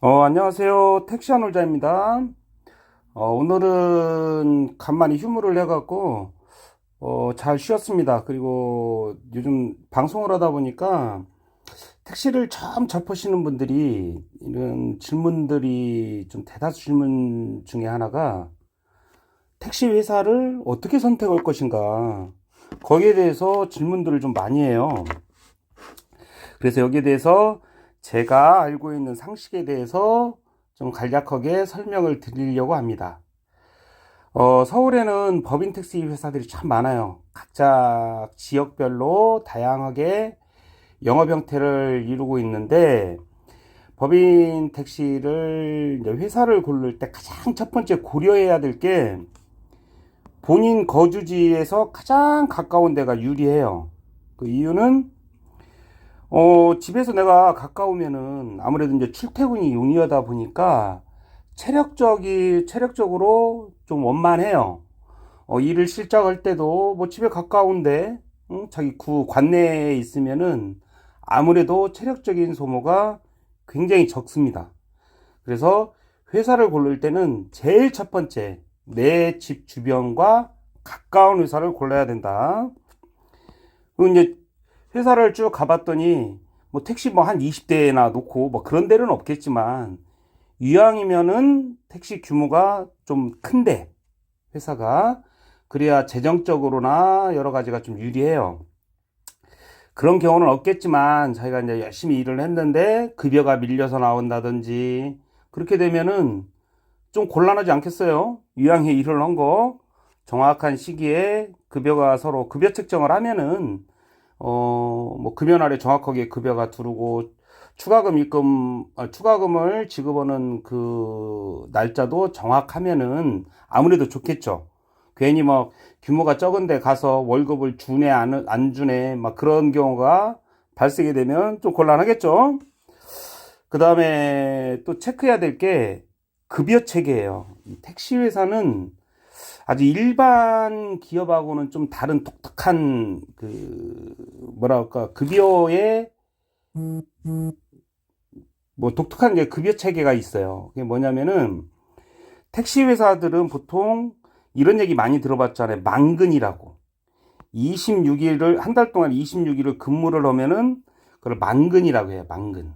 어, 안녕하세요. 택시한 홀자입니다. 어, 오늘은 간만에 휴무를 해갖고, 어, 잘 쉬었습니다. 그리고 요즘 방송을 하다 보니까 택시를 처음 접하시는 분들이 이런 질문들이 좀 대다수 질문 중에 하나가 택시 회사를 어떻게 선택할 것인가. 거기에 대해서 질문들을 좀 많이 해요. 그래서 여기에 대해서 제가 알고 있는 상식에 대해서 좀 간략하게 설명을 드리려고 합니다. 어, 서울에는 법인 택시 회사들이 참 많아요. 각자 지역별로 다양하게 영업 형태를 이루고 있는데, 법인 택시를 회사를 고를 때 가장 첫 번째 고려해야 될 게 본인 거주지에서 가장 가까운 데가 유리해요. 그 이유는 어, 집에서 내가 가까우면은 아무래도 이제 출퇴근이 용이하다 보니까 체력적이, 체력적으로 좀 원만해요. 어, 일을 실작할 때도 뭐 집에 가까운데, 응? 자기 구 관내에 있으면은 아무래도 체력적인 소모가 굉장히 적습니다. 그래서 회사를 고를 때는 제일 첫 번째, 내 집 주변과 가까운 회사를 골라야 된다. 이제 회사를 쭉 가봤더니 뭐 택시 뭐 한 20대나 놓고 뭐 그런 데는 없겠지만 이왕이면은 택시 규모가 좀 큰데 회사가 그래야 재정적으로나 여러 가지가 좀 유리해요. 그런 경우는 없겠지만 자기가 이제 열심히 일을 했는데 급여가 밀려서 나온다든지 그렇게 되면은 좀 곤란하지 않겠어요? 이왕에 일을 한 거 정확한 시기에 급여가 서로 급여 책정을 하면은 어, 뭐, 금연날에 정확하게 급여가 들어오고, 추가금 입금, 아, 추가금을 지급하는 그 날짜도 정확하면은 아무래도 좋겠죠. 괜히 뭐, 규모가 적은데 가서 월급을 주네, 안, 안 주네, 막 그런 경우가 발생이 되면 좀 곤란하겠죠. 그 다음에 또 체크해야 될 게 급여 체계예요. 이 택시 회사는 아주 일반 기업하고는 좀 다른 독특한 그 뭐랄까 급여의 뭐 독특한 이제 급여 체계가 있어요. 그게 뭐냐면은 택시 회사들은 보통 이런 얘기 많이 들어봤잖아요. 만근이라고. 26일을 한 달 동안 26일을 근무를 하면은 그걸 만근이라고 해요. 만근.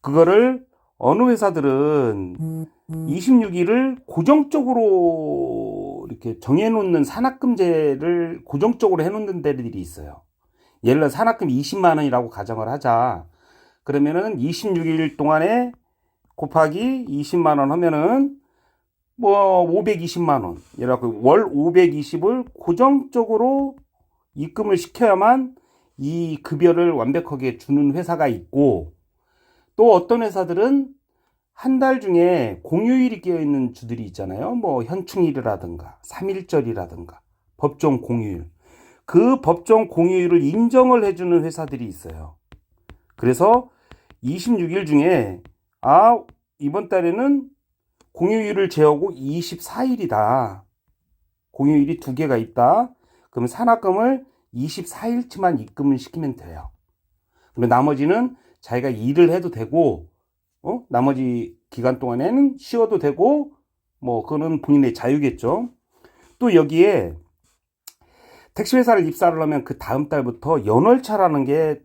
그거를 어느 회사들은 26일을 고정적으로 이렇게 정해놓는 산학금제를 고정적으로 해놓는 데들이 있어요. 예를 들어 산학금 20만 원이라고 가정을 하자. 그러면은 26일 동안에 곱하기 20만 원 하면은 뭐 520만 원. 예를 들어 월 520을 고정적으로 입금을 시켜야만 이 급여를 완벽하게 주는 회사가 있고 또 어떤 회사들은 한 달 중에 공휴일이 끼어 있는 주들이 있잖아요. 뭐 현충일이라든가 3일절이라든가 법정 공휴일. 그 법정 공휴일을 인정을 해주는 회사들이 있어요. 그래서 26일 중에 아 이번 달에는 공휴일을 제하고 24일이다. 공휴일이 두 개가 있다. 그러면 산학금을 24일치만 입금을 시키면 돼요. 그러면 나머지는 자기가 일을 해도 되고, 어? 나머지 기간 동안에는 쉬어도 되고, 뭐, 그거는 본인의 자유겠죠. 또 여기에 택시 회사를 입사를 하면 그 다음 달부터 연월차라는 게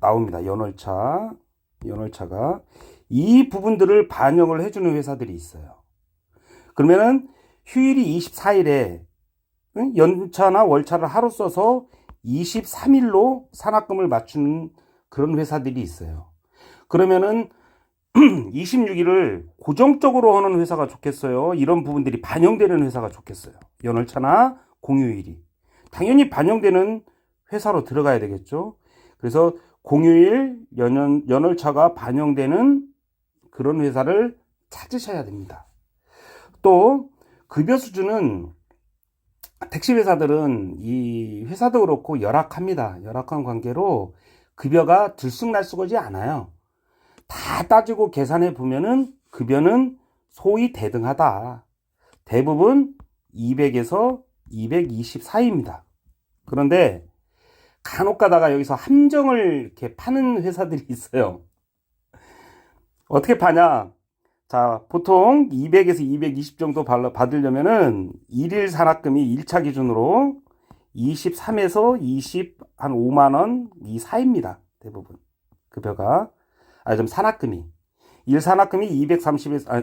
나옵니다. 연월차. 연월차가. 이 부분들을 반영을 해주는 회사들이 있어요. 그러면은 휴일이 24일에 연차나 월차를 하루 써서 23일로 산학금을 맞추는 그런 회사들이 있어요. 그러면은 26일을 고정적으로 하는 회사가 좋겠어요. 이런 부분들이 반영되는 회사가 좋겠어요. 연월차나 공휴일이. 당연히 반영되는 회사로 들어가야 되겠죠. 그래서 공휴일, 연연, 연월차가 반영되는 그런 회사를 찾으셔야 됩니다. 또, 급여 수준은 택시 회사들은 이 회사도 그렇고 열악합니다. 열악한 관계로 급여가 들쑥날쑥하지 않아요. 다 따지고 계산해 보면은 급여는 소위 대등하다. 대부분 200에서 224입니다. 그런데 간혹 가다가 여기서 함정을 이렇게 파는 회사들이 있어요. 어떻게 파냐? 자, 보통 200에서 220 정도 받으려면은 일일 산학금이 1차 기준으로 23에서 20, 한 5만 원 이 사이입니다. 대부분. 급여가. 아, 좀 산학금이. 일 산학금이 230에서, 아,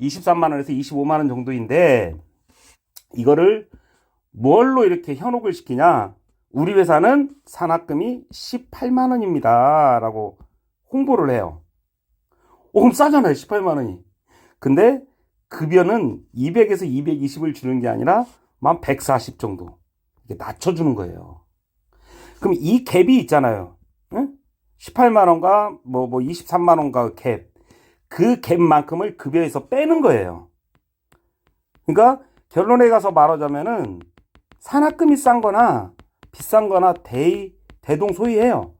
23만 원에서 25만 원 정도인데, 이거를 뭘로 이렇게 현혹을 시키냐? 우리 회사는 산학금이 18만 원입니다. 라고 홍보를 해요. 오, 그럼 싸잖아요. 18만 원이. 근데 급여는 200에서 220을 주는 게 아니라 만 140 정도. 이렇게 낮춰주는 거예요. 그럼 이 갭이 있잖아요. 응? 18만 원과 뭐, 뭐 23만 원과 갭. 그 갭만큼을 급여에서 빼는 거예요. 그러니까 결론에 가서 말하자면은 산학금이 싼 거나 비싼 거나 대, 대동소이해요.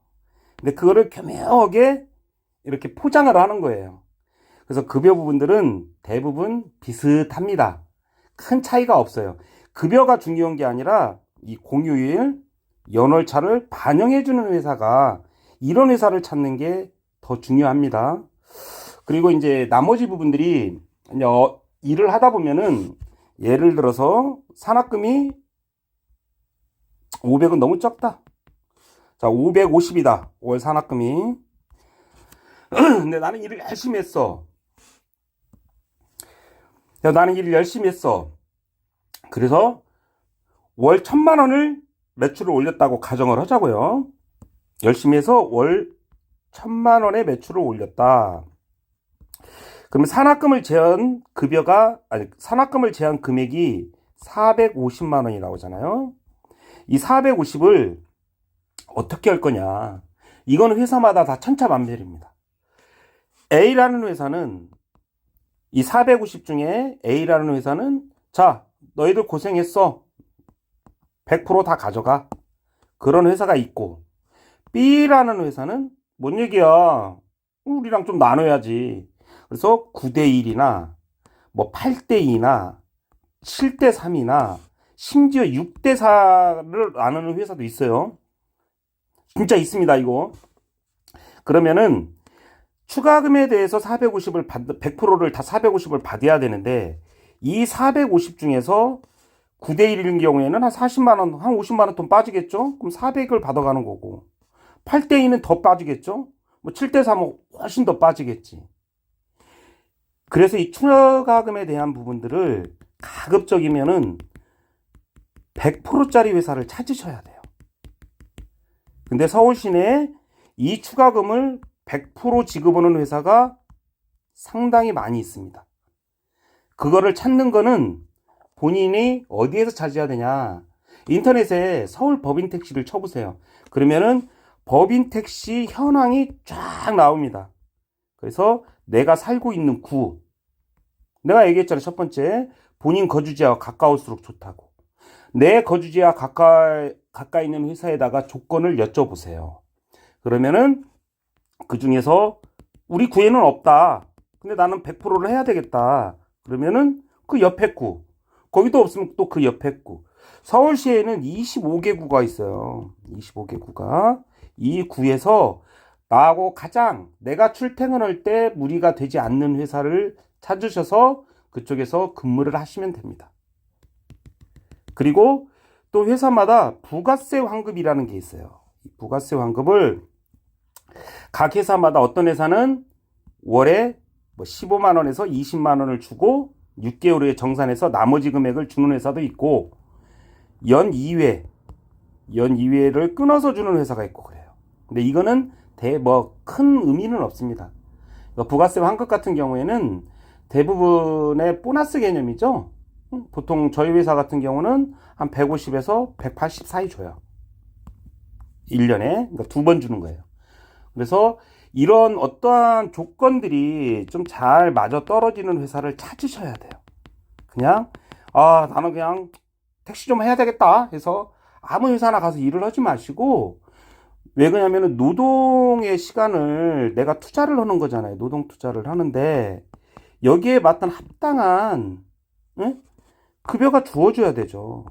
근데 그거를 교묘하게 이렇게 포장을 하는 거예요. 그래서 급여 부분들은 대부분 비슷합니다. 큰 차이가 없어요. 급여가 중요한 게 아니라 이 공휴일, 연월차를 반영해주는 회사가 이런 회사를 찾는 게 더 중요합니다. 그리고 이제 나머지 부분들이 어, 일을 하다 보면은 예를 들어서 산학금이 500은 너무 적다. 자, 550이다. 월 산학금이. 근데 나는 일을 열심히 했어. 야, 나는 일을 열심히 했어. 그래서 월 천만 원을 매출을 올렸다고 가정을 하자고요. 열심히 해서 월 천만 원의 매출을 올렸다. 그러면 산학금을 제한 급여가 아니 산학금을 제한 금액이 450만 원이 나오잖아요. 이 450을 어떻게 할 거냐? 이거는 회사마다 다 천차만별입니다. A라는 회사는 이 450 중에 A라는 회사는 자, 너희들 고생했어. 100%다 가져가. 그런 회사가 있고 B라는 회사는 뭔 얘기야? 우리랑 좀 나눠야지. 그래서 9대 1이나 뭐 8대 2나 7대 3이나 심지어 6대 4를 나누는 회사도 있어요. 진짜 있습니다, 이거. 그러면은 추가금에 대해서 450을 받, 100%를 다 450을 받아야 되는데 이 450 중에서 9대 1인 경우에는 한 40만 원, 한 50만 원 돈 빠지겠죠? 그럼 400을 받아가는 거고. 8대 2는 더 빠지겠죠? 뭐 7대 3은 훨씬 더 빠지겠지. 그래서 이 추가금에 대한 부분들을 가급적이면은 100%짜리 회사를 찾으셔야 돼요. 근데 서울 시내에 이 추가금을 100% 지급하는 회사가 상당히 많이 있습니다. 그거를 찾는 거는 본인이 어디에서 찾아야 되냐. 인터넷에 서울 법인 택시를 쳐보세요. 그러면은 법인 택시 현황이 쫙 나옵니다. 그래서 내가 살고 있는 구. 내가 얘기했잖아요. 첫 번째. 본인 거주지와 가까울수록 좋다고. 내 거주지와 가까이, 가까이 있는 회사에다가 조건을 여쭤보세요. 그러면은 그 중에서 우리 구에는 없다. 근데 나는 100%를 해야 되겠다. 그러면은 그 옆에 구. 거기도 없으면 또 그 옆에 구. 서울시에는 25개 구가 있어요. 25개 구가. 이 구에서 나하고 가장 내가 출퇴근할 때 무리가 되지 않는 회사를 찾으셔서 그쪽에서 근무를 하시면 됩니다. 그리고 또 회사마다 부가세 환급이라는 게 있어요. 이 부가세 환급을 각 회사마다 어떤 회사는 월에 뭐 15만 원에서 20만 원을 주고 6개월 후에 정산해서 나머지 금액을 주는 회사도 있고 연 2회 연 2회를 끊어서 주는 회사가 있고 그래요. 근데 이거는 대 뭐 큰 의미는 없습니다. 그러니까 부가세 환급 같은 경우에는 대부분의 보너스 개념이죠. 음, 보통 저희 회사 같은 경우는 한 150에서 180 사이 줘요. 1년에. 그러니까 두 번 주는 거예요. 그래서 이런 어떠한 조건들이 좀 잘 맞아 떨어지는 회사를 찾으셔야 돼요. 그냥, 아, 나는 그냥 택시 좀 해야 되겠다 해서 아무 회사나 가서 일을 하지 마시고, 왜 그러냐면은 노동의 시간을 내가 투자를 하는 거잖아요. 노동 투자를 하는데, 여기에 맞던 합당한, 응? 급여가 주어져야 되죠.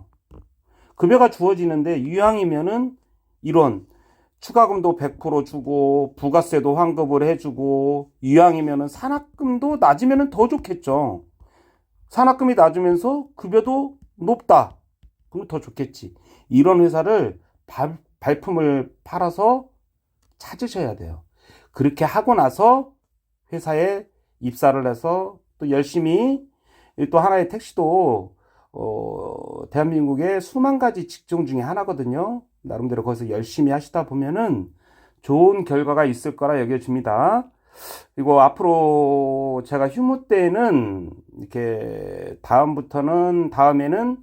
급여가 주어지는데, 유양이면은 이런 추가금도 100% 주고 부가세도 환급을 해주고 이왕이면은 산학금도 낮으면은 더 좋겠죠. 산학금이 낮으면서 급여도 높다. 그럼 더 좋겠지. 이런 회사를 발, 발품을 팔아서 찾으셔야 돼요. 그렇게 하고 나서 회사에 입사를 해서 또 열심히 또 하나의 택시도 어, 대한민국의 수만 가지 직종 중에 하나거든요. 나름대로 거기서 열심히 하시다 보면은 좋은 결과가 있을 거라 여겨집니다. 그리고 앞으로 제가 휴무 때는 이렇게 다음부터는 다음에는 어,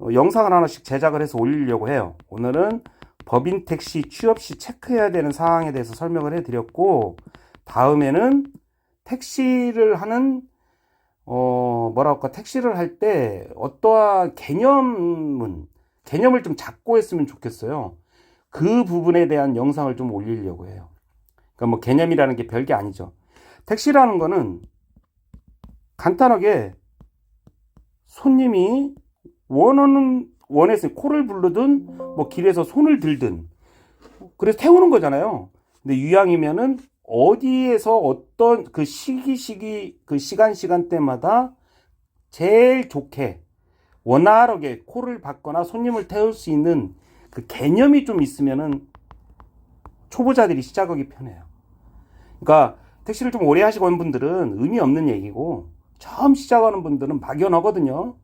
영상을 하나씩 제작을 해서 올리려고 해요. 오늘은 법인 택시 취업 시 체크해야 되는 사항에 대해서 설명을 해드렸고 다음에는 택시를 하는 어 뭐라 할까 택시를 할 때 어떠한 개념은 개념을 좀 잡고 했으면 좋겠어요. 그 부분에 대한 영상을 좀 올리려고 해요. 그러니까 뭐 개념이라는 게 별게 아니죠. 택시라는 거는 간단하게 손님이 원하는 원해서 코를 부르든 뭐 길에서 손을 들든 그래서 태우는 거잖아요. 근데 유양이면은 어디에서 어떤 그 시기 시기 그 시간 시간대마다 제일 좋게 원활하게 코를 받거나 손님을 태울 수 있는 그 개념이 좀 있으면은 초보자들이 시작하기 편해요. 그러니까 택시를 좀 오래 하시고 온 분들은 의미 없는 얘기고 처음 시작하는 분들은 막연하거든요.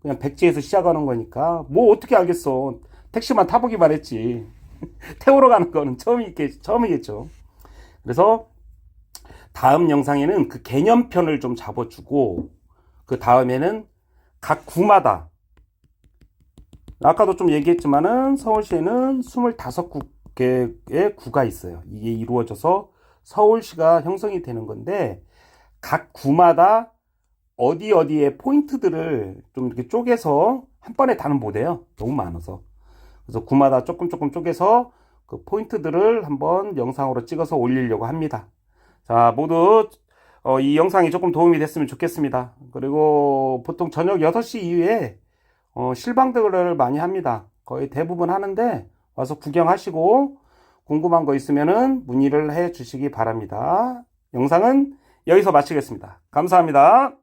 그냥 백지에서 시작하는 거니까 뭐 어떻게 알겠어. 택시만 타보기만 했지. 태우러 가는 거는 처음이겠, 처음이겠죠. 그래서 다음 영상에는 그 개념편을 좀 잡아주고 그 다음에는 각 구마다 아까도 좀 얘기했지만은 서울시에는 25개의 구가 있어요. 이게 이루어져서 서울시가 형성이 되는 건데 각 구마다 어디 어디에 포인트들을 좀 이렇게 쪼개서 한 번에 다는 못해요. 너무 많아서. 그래서 구마다 조금 조금 쪼개서 그 포인트들을 한번 영상으로 찍어서 올리려고 합니다. 자, 모두 어, 이 영상이 조금 도움이 됐으면 좋겠습니다. 그리고 보통 저녁 6시 이후에 어, 실방들을 많이 합니다. 거의 대부분 하는데 와서 구경하시고 궁금한 거 있으면은 문의를 해 주시기 바랍니다. 영상은 여기서 마치겠습니다. 감사합니다.